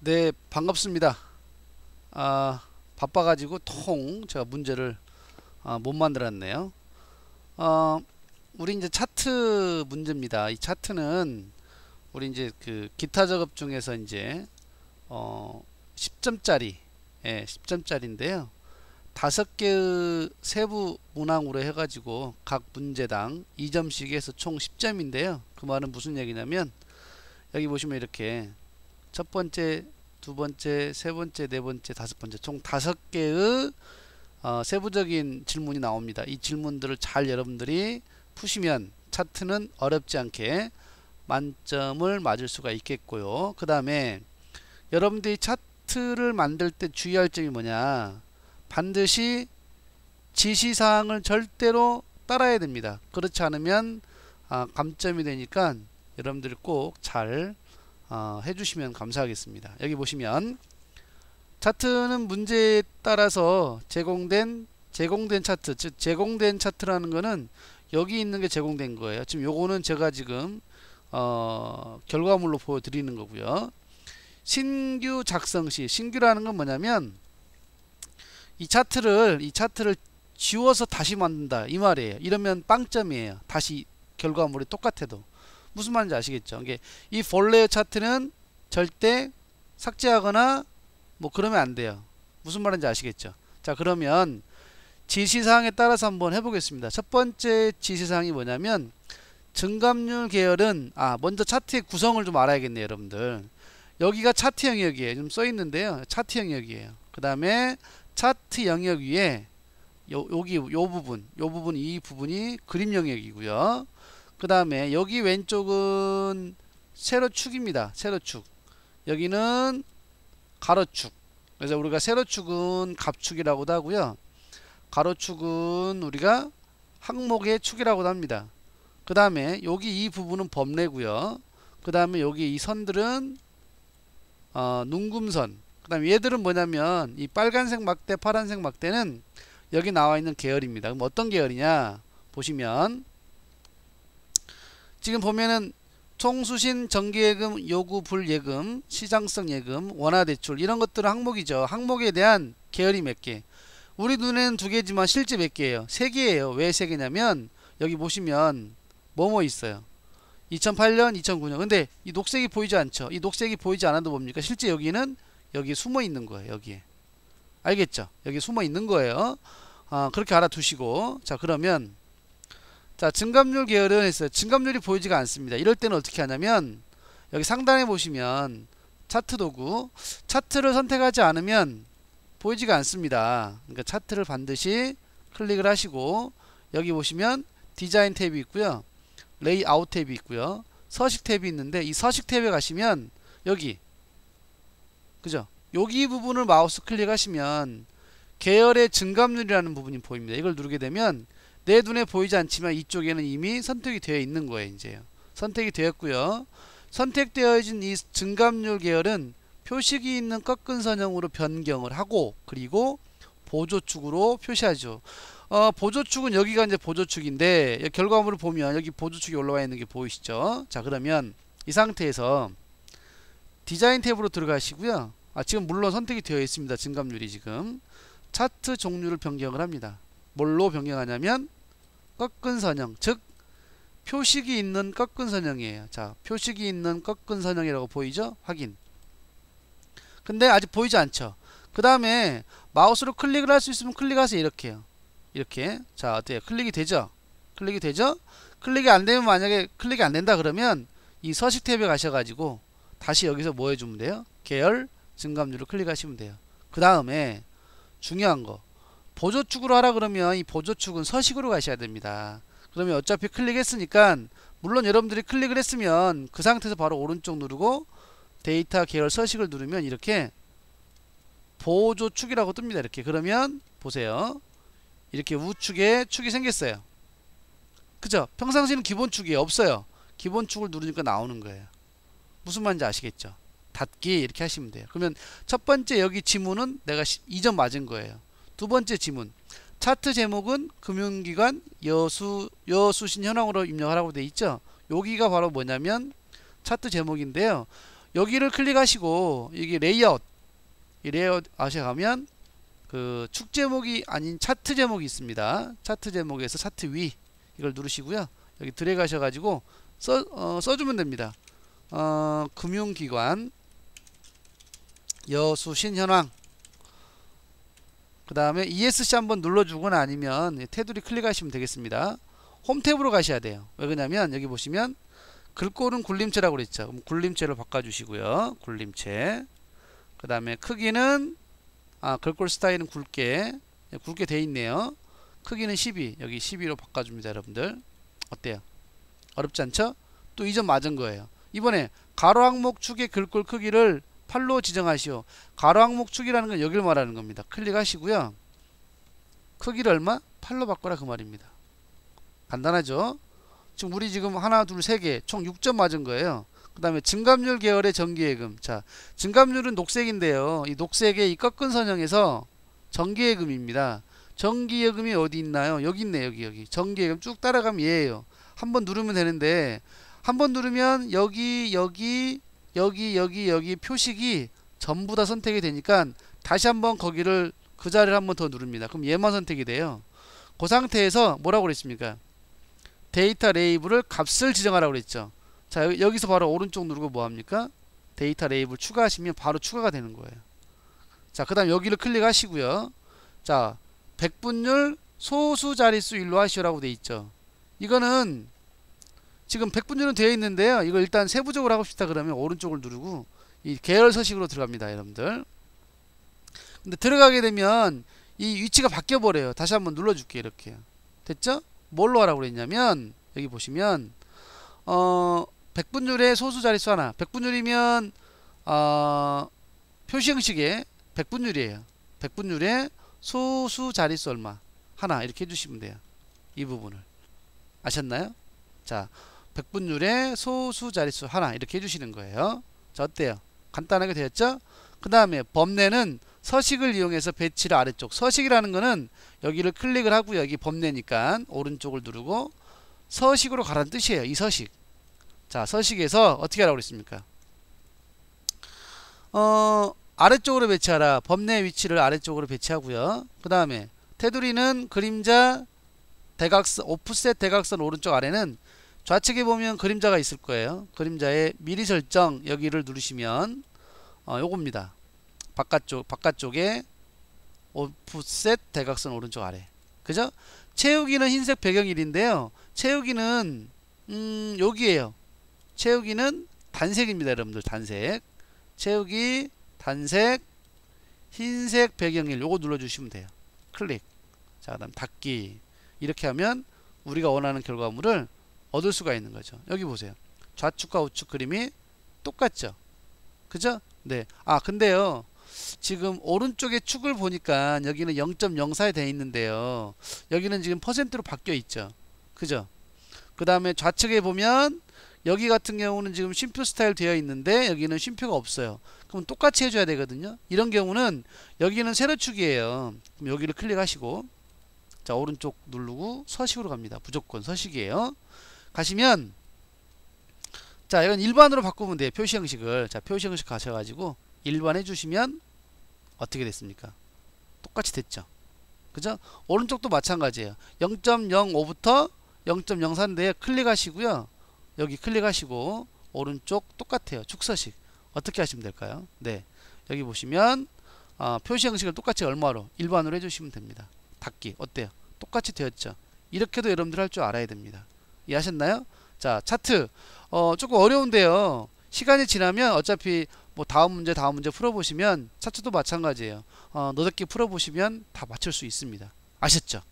네 반갑습니다. 아 바빠가지고 통 제가 문제를 아, 못 만들었네요. 어 우리 이제 차트 문제입니다. 이 차트는 우리 이제 그 기타 작업 중에서 이제 어 10점짜리 예 10점짜리인데요. 다섯 개의 세부 문항으로 해가지고 각 문제당 2점씩 해서 총 10점인데요. 그 말은 무슨 얘기냐면 여기 보시면 이렇게 첫 번째, 두 번째, 세 번째, 네 번째, 다섯 번째 총 다섯 개의 어, 세부적인 질문이 나옵니다. 이 질문들을 잘 여러분들이 푸시면 차트는 어렵지 않게 만점을 맞을 수가 있겠고요. 그 다음에 여러분들이 차트를 만들 때 주의할 점이 뭐냐 반드시 지시사항을 절대로 따라야 됩니다. 그렇지 않으면 아, 감점이 되니까 여러분들이 꼭 잘 어, 해주시면 감사하겠습니다. 여기 보시면 차트는 문제에 따라서 제공된 제공된 차트 즉 제공된 차트라는 거는 여기 있는 게 제공된 거예요. 지금 요거는 제가 지금 어, 결과물로 보여드리는 거고요. 신규 작성 시 신규라는 건 뭐냐면 이 차트를 이 차트를 지워서 다시 만든다 이 말이에요. 이러면 빵점이에요. 다시 결과물이 똑같아도 무슨 말인지 아시겠죠? 이게 이 본래의 차트는 절대 삭제하거나 뭐 그러면 안 돼요. 무슨 말인지 아시겠죠? 자 그러면 지시사항에 따라서 한번 해보겠습니다. 첫 번째 지시사항이 뭐냐면 증감률 계열은 아 먼저 차트의 구성을 좀 알아야겠네요 여러분들 여기가 차트 영역이에요 좀 써있는데요 차트 영역이에요 그 다음에 차트 영역 위에 요, 여기 요 부분 요 부분 이 부분이 그림 영역이고요 그 다음에 여기 왼쪽은 세로축입니다. 세로축. 여기는 가로축. 그래서 우리가 세로축은 갑축이라고도 하고요. 가로축은 우리가 항목의 축이라고도 합니다. 그 다음에 여기 이 부분은 범례고요. 그 다음에 여기 이 선들은 어, 눈금선. 그 다음에 얘들은 뭐냐면 이 빨간색 막대, 파란색 막대는 여기 나와 있는 계열입니다. 그럼 어떤 계열이냐 보시면 지금 보면은 총수신 정기예금 요구 불예금 시장성 예금 원화대출 이런 것들은 항목이죠. 항목에 대한 계열이 몇 개? 우리 눈에는 두 개지만 실제 몇 개예요? 세 개예요. 왜 세 개냐면 여기 보시면 뭐뭐 있어요? 2008년 2009년. 근데 이 녹색이 보이지 않죠? 이 녹색이 보이지 않아도 뭡니까? 실제 여기는 여기 숨어 있는 거예요 여기에. 알겠죠? 여기 숨어 있는 거예요. 아, 그렇게 알아두시고. 자 그러면 자 증감률 계열은 했어요. 증감률이 보이지가 않습니다. 이럴 때는 어떻게 하냐면 여기 상단에 보시면 차트 도구 차트를 선택하지 않으면 보이지가 않습니다. 그러니까 차트를 반드시 클릭을 하시고 여기 보시면 디자인 탭이 있고요. 레이아웃 탭이 있고요. 서식 탭이 있는데 이 서식 탭에 가시면 여기 그죠? 여기 부분을 마우스 클릭하시면 계열의 증감률이라는 부분이 보입니다. 이걸 누르게 되면 내 눈에 보이지 않지만 이쪽에는 이미 선택이 되어 있는 거예요. 이제요. 선택이 되었고요. 선택되어진 이 증감률 계열은 표식이 있는 꺾은 선형으로 변경을 하고 그리고 보조축으로 표시하죠. 어, 보조축은 여기가 이제 보조축인데 결과물을 보면 여기 보조축이 올라와 있는 게 보이시죠? 자 그러면 이 상태에서 디자인 탭으로 들어가시고요. 아, 지금 물론 선택이 되어 있습니다. 증감률이 지금 차트 종류를 변경을 합니다. 뭘로 변경하냐면 꺾은 선형 즉 표식이 있는 꺾은 선형이에요. 자 표식이 있는 꺾은 선형이라고 보이죠? 확인. 근데 아직 보이지 않죠? 그 다음에 마우스로 클릭을 할 수 있으면 클릭하세요. 이렇게 요. 이렇게. 자 어때요? 클릭이 되죠? 클릭이 되죠? 클릭이 안 되면 만약에 클릭이 안 된다 그러면 이 서식 탭에 가셔가지고 다시 여기서 뭐 해주면 돼요? 계열 증감률을 클릭하시면 돼요. 그 다음에 중요한 거 보조축으로 하라 그러면 이 보조축은 서식으로 가셔야 됩니다. 그러면 어차피 클릭했으니까 물론 여러분들이 클릭을 했으면 그 상태에서 바로 오른쪽 누르고 데이터 계열 서식을 누르면 이렇게 보조축이라고 뜹니다. 이렇게 그러면 보세요. 이렇게 우측에 축이 생겼어요. 그죠? 평상시는 기본축이 없어요. 기본축을 누르니까 나오는 거예요. 무슨 말인지 아시겠죠? 닫기 이렇게 하시면 돼요. 그러면 첫 번째 여기 지문은 내가 2점 맞은 거예요. 두 번째 지문. 차트 제목은 금융기관 여수 여수신 현황으로 입력하라고 돼 있죠. 여기가 바로 뭐냐면 차트 제목인데요. 여기를 클릭하시고 이게 레이아웃 이 레이아웃 아시아 가면 그 축 제목이 아닌 차트 제목이 있습니다. 차트 제목에서 차트 위 이걸 누르시고요. 여기 드래그 하셔가지고 써, 어, 써주면 됩니다. 어, 금융기관 여수 신 현황 그 다음에 ESC 한번 눌러주거나 아니면 테두리 클릭하시면 되겠습니다. 홈 탭으로 가셔야 돼요. 왜 그러냐면 여기 보시면 글꼴은 굴림체라고 그랬죠. 그럼 굴림체로 바꿔주시고요. 굴림체. 그 다음에 크기는 아 글꼴 스타일은 굵게 굵게 돼 있네요. 크기는 12 여기 12로 바꿔줍니다, 여러분들. 어때요? 어렵지 않죠? 또 이점 맞은 거예요. 이번에 가로 항목 축의 글꼴 크기를 8로 지정하시오. 가로 항목 축이라는 건 여기를 말하는 겁니다. 클릭하시고요. 크기를 얼마? 8로 바꿔라 그 말입니다. 간단하죠? 지금 우리 지금 하나, 둘, 세 개, 총 6점 맞은 거예요. 그 다음에 증감률 계열의 정기예금. 자, 증감률은 녹색인데요. 이 녹색의 이 꺾은 선형에서 정기예금입니다. 정기예금이 어디 있나요? 여기 있네, 여기, 여기. 정기예금 쭉 따라가면 얘예요. 한 번 누르면 되는데, 한 번 누르면 여기, 여기, 여기, 여기, 여기 표식이 전부 다 선택이 되니까 다시 한번 거기를 그 자리를 한번 더 누릅니다. 그럼 얘만 선택이 돼요. 그 상태에서 뭐라고 그랬습니까? 데이터 레이블을 값을 지정하라고 그랬죠. 자 여기서 바로 오른쪽 누르고 뭐합니까? 데이터 레이블 추가하시면 바로 추가가 되는 거예요. 자 그 다음 여기를 클릭하시고요. 자 백분율 소수 자릿수 일로 하시오라고 돼 있죠. 이거는 지금 백분율은 되어 있는데요. 이거 일단 세부적으로 하고 싶다 그러면 오른쪽을 누르고 이 계열 서식으로 들어갑니다. 여러분들. 근데 들어가게 되면 이 위치가 바뀌어 버려요. 다시 한번 눌러 줄게요. 이렇게 됐죠? 뭘로 하라고 그랬냐면 여기 보시면 어 백분율의 소수 자릿수 하나 백분율이면 어 표시 형식의 백분율이에요 백분율의 소수 자릿수 얼마 하나 이렇게 해 주시면 돼요 이 부분을 아셨나요 자 백분율의 소수 자릿수 하나 이렇게 해주시는 거예요. 자 어때요? 간단하게 되었죠? 그 다음에 범례는 서식을 이용해서 배치를 아래쪽. 서식이라는 거는 여기를 클릭을 하고 여기 범례니까 오른쪽을 누르고 서식으로 가라는 뜻이에요. 이 서식. 자 서식에서 어떻게 하라고 그랬습니까? 어 아래쪽으로 배치하라. 범례 위치를 아래쪽으로 배치하고요. 그 다음에 테두리는 그림자 대각선 오프셋 대각선 오른쪽 아래는 좌측에 보면 그림자가 있을 거예요. 그림자의 미리 설정 여기를 누르시면 어, 요겁니다. 바깥쪽 바깥쪽에 오프셋 대각선 오른쪽 아래. 그죠? 채우기는 흰색 배경일인데요. 채우기는 음 여기에요. 채우기는 단색입니다 여러분들. 단색. 채우기 단색 흰색 배경일. 요거 눌러주시면 돼요. 클릭. 자 그 다음 닫기. 이렇게 하면 우리가 원하는 결과물을 얻을 수가 있는 거죠 여기 보세요 좌측과 우측 그림이 똑같죠 그죠 네 아 근데요 지금 오른쪽에 축을 보니까 여기는 0.04에 되어 있는데요. 여기는 지금 퍼센트로 바뀌어 있죠. 그죠? 그 다음에 좌측에 보면 여기 같은 경우는 지금 쉼표 스타일 되어 있는데 여기는 쉼표가 없어요. 그럼 똑같이 해줘야 되거든요. 이런 경우는 여기는 세로축이에요. 그럼 여기를 클릭하시고 자 오른쪽 누르고 서식으로 갑니다. 무조건 서식이에요. 가시면 자 이건 일반으로 바꾸면 돼요. 표시 형식을 자 표시 형식 가셔가지고 일반 해주시면 어떻게 됐습니까? 똑같이 됐죠. 그죠? 오른쪽도 마찬가지예요. 0.05부터 0.04인데 클릭하시고요. 여기 클릭하시고 오른쪽 똑같아요. 축서식 어떻게 하시면 될까요? 네, 여기 보시면 어, 표시 형식을 똑같이 얼마로 일반으로 해주시면 됩니다. 닫기 어때요? 똑같이 되었죠. 이렇게도 여러분들 할 줄 알아야 됩니다. 이해하셨나요? 자 차트 어, 조금 어려운데요. 시간이 지나면 어차피 뭐 다음 문제 다음 문제 풀어보시면 차트도 마찬가지예요. 어, 너댓게 풀어보시면 다 맞출 수 있습니다. 아셨죠?